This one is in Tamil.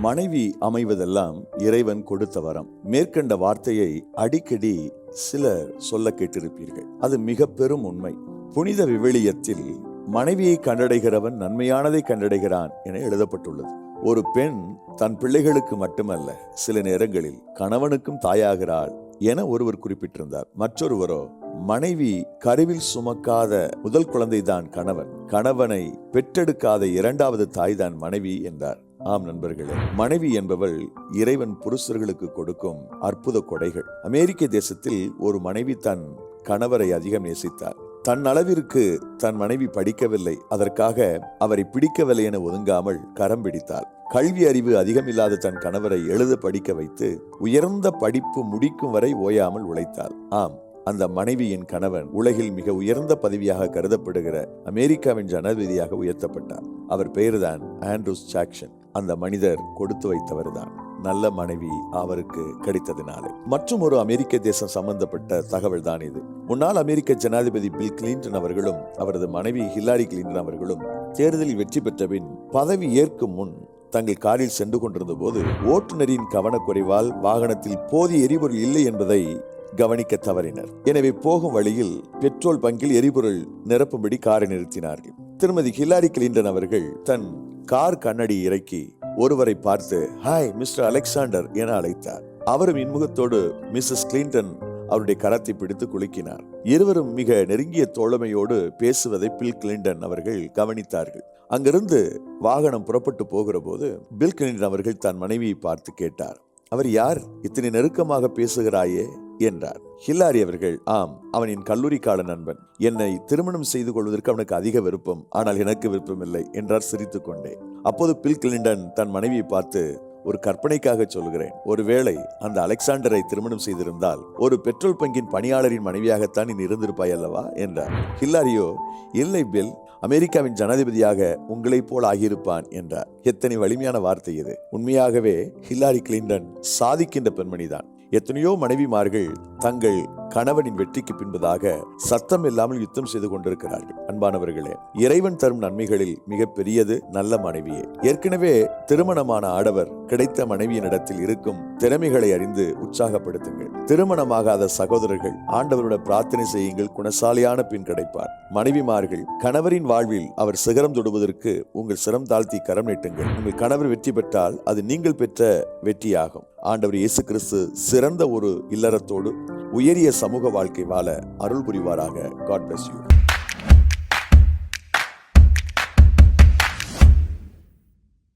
மனைவி அமைவதெல்லாம் இறைவன் கொடுத்த வரம். மேற்கண்ட வார்த்தையை அடிக்கடி சிலர் சொல்ல கேட்டிருப்பீர்கள். அது மிக பெரும் உண்மை. புனித விவிலியத்தில் மனைவியை கண்டடைகிறவன் நன்மையானதை கண்டடைகிறான் என எழுதப்பட்டுள்ளது. ஒரு பெண் தன் பிள்ளைகளுக்கு மட்டுமல்ல சில நேரங்களில் கணவனுக்கும் தாயாகிறாள் என ஒருவர் குறிப்பிட்டிருந்தார். மற்றொருவரோ மனைவி கருவில் சுமக்காத முதல் குழந்தைதான் கணவன். கணவனை பெற்றெடுக்காத இரண்டாவது தாய்தான் மனைவி என்றார். ஆம் நண்பர்களே மனைவி என்பவள் இறைவன் புருஷர்களுக்கு கொடுக்கும் அற்புத கொடைகள். அமெரிக்க தேசத்தில் ஒரு மனைவி தன் கணவரை அதிகம் நேசித்தார் தன் அளவிற்கு தன் மனைவி படிக்கவில்லை. அதற்காக அவரை பிடிக்கவில்லை என ஒதுங்காமல் கரம் பிடித்தாள். கல்வி அறிவு அதிகமில்லாத தன் கணவரை எழுத படிக்க வைத்து உயர்ந்த படிப்பு முடிக்கும் வரை ஓயாமல் உழைத்தாள். ஆம் அந்த மனைவியின் கணவன் உலகில் மிக உயர்ந்த பதவியாக கருதப்படுகிற அமெரிக்காவின் ஜனாதிபதியாக உயர்த்தப்பட்டார். அவர் பெயர்தான் ஆண்ட்ரூஸ் ஜாக்சன் அந்த மனிதர் கொடுத்து வைத்தவர்தான். நல்ல மனைவி அவருக்கு கிடைத்ததினாலே. மற்றும் ஒரு அமெரிக்க தேசம் சம்பந்தப்பட்ட தகவல் தான் இது. முன்னாள் அமெரிக்க ஜனாதிபதி பில் கிளின்டன் அவர்களும் அவரது மனைவி ஹில்லாரி கிளின்டன் அவர்களும் தேர்தலில் வெற்றி பெற்ற பின் பதவி ஏற்கும் முன் தங்கள் காரில் சென்று கொண்டிருந்த போது ஓட்டுநரின் கவனக்குறைவால் வாகனத்தில் போதிய எரிபொருள் இல்லை என்பதை கவனிக்க தவறினர். எனவே போகும் வழியில் பெட்ரோல் பங்கில் எரிபொருள் நிரப்பும்படி காரை நிறுத்தினார்கள். திருமதி ஹில்லாரி கிளின்டன் அவர்கள் தன் கார் கண்ணடி இறக்கி ஒருவரை பார்த்து ஹாய் மிஸ்டர் அலெக்சாண்டர் என அழைத்தார். அவரும் இன்முகத்தோடு மிஸ்ஸஸ் கிளின்டன் அவருடைய கரத்தை பிடித்து குலுக்கினார். இருவரும் மிக நெருங்கிய தோழமையோடு பேசுவதை பில் கிளின்டன் அவர்கள் கவனித்தார்கள். அங்கிருந்து வாகனம் புறப்பட்டு போகிற போது பில் கிளின்டன் அவர்கள் தன் மனைவியை பார்த்து கேட்டார். அவர் யார்? இத்தனை நெருக்கமாக பேசுகிறாயே? என்றார். ஹில்லாரி அவர்கள் ஆம் அவனின் கல்லூரி கால நண்பன். என்னை திருமணம் செய்து கொள்வதற்கு அவனுக்கு அதிக விருப்பம். ஆனால் எனக்கு விருப்பமில்லை என்றார் சிரித்துக்கொண்டே அப்போது பில் கிளின்டன் தன் மனைவியை பார்த்து ஒரு கற்பனைக்காக சொல்கிறேன் ஒருவேளை அந்த அலெக்சாண்டரை திருமணம் செய்திருந்தால் ஒரு பெட்ரோல் பங்கின் பணியாளரின் மனைவியாகத்தான் நீ இருந்திருப்பாய் அல்லவா? என்றார். ஹில்லாரியோ இல்லை பில். அமெரிக்காவின் ஜனாதிபதியாக உங்களைப் போல் ஆகியிருப்பான் என்றார். எத்தனை வலிமையான வார்த்தை இது. உண்மையாகவே ஹில்லாரி கிளின்டன் சாதிக்கின்ற பெண்மணிதான். எத்தனையோ மனைவிமார்கள் தங்கள் கணவனின் வெற்றிக்கு பின்பதாக சத்தம் இல்லாமல் யுத்தம் செய்து கொண்டிருக்கிறார்கள். அன்பானவர்களே இறைவன் தரும் நன்மைகளில் மிகப்பெரியது நல்ல மனைவியே. ஏற்கனவே திருமணமான ஆடவர் கிடைத்த மனைவியினிடத்தில் இருக்கும் திறமைகளை அறிந்து உற்சாகப்படுத்துங்கள். திருமணமாகாத சகோதரர்கள் ஆண்டவரோட பிரார்த்தனை செய்யுங்கள் குணசாலியான பின் கிடைப்பார். மனைவிமார்கள் கணவரின் வாழ்வில் அவர் சிகரம் தொடுவதற்கு உங்கள் சிரம் தாழ்த்தி கரம் நீட்டுங்கள். உங்கள் கணவர் வெற்றி பெற்றால் அது நீங்கள் பெற்ற வெற்றியாகும். ஆண்டவர் இயேசு கிறிஸ்து சிறந்த ஒரு இல்லறத்தோடு உயரிய சமூக வாழ்க்கை வாழ அருள் புரிவாராக. God bless you